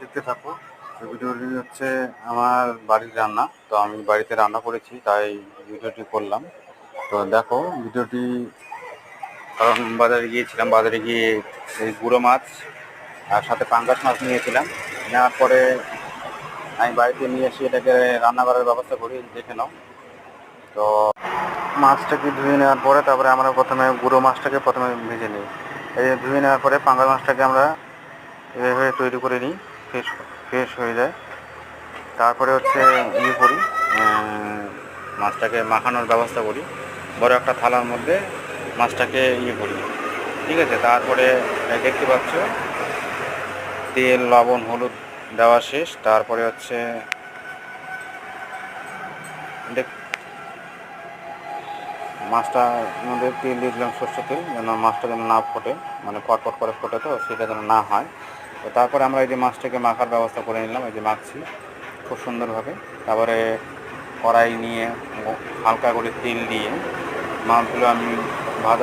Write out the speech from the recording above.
দেখতে থাকো। ভিডিওটি হচ্ছে আমার বাড়ির রান্না। তো আমি বাড়িতে রান্না করেছি, তাই ভিডিওটি করলাম। তো দেখো, ভিডিওটি কারণ বাজারে গিয়েছিলাম, বাজারে গিয়ে এই গুঁড়ো মাছ আর সাথে পাঙ্গাস মাছ নিয়েছিলাম। নেওয়ার পরে আমি বাড়িতে নিয়ে এসে এটাকে রান্না করার ব্যবস্থা করি, দেখে নাও। তো মাছটাকে ধুয়ে নেওয়ার পরে তারপরে আমরা প্রথমে গুঁড়ো মাছটাকে প্রথমে ভেজে নিই। এই ধুয়ে নেওয়ার পরে পাঙ্গাস মাছটাকে আমরা এভাবে তৈরি করে নিই, ফ্রেশ ফ্রেশ হয়ে যায়। তারপরে হচ্ছে ইয়ে করি মাছটাকে মাখানোর ব্যবস্থা করি। বড় একটা থালার মধ্যে মাছটাকে ইয়ে করি। ঠিক আছে? তারপরে দেখতে পাচ্ছ, তেল, লবণ, হলুদ দেওয়া শেষ। তারপরে হচ্ছে দেখ, মাছটার মধ্যে তেল দিয়ে দিলাম সর্ষে তেল, যেন মাছটা যেন না ফোটে মানে পটপট করে ফোটে তো, সেটা যেন না হয়। তো তারপরে আমরা এই যে মাছটাকে মাখার ব্যবস্থা করে নিলাম, এই যে মাখছি খুব সুন্দরভাবে। তারপরে কড়াই নিয়ে হালকা করে তেল দিয়ে মাছগুলো আমি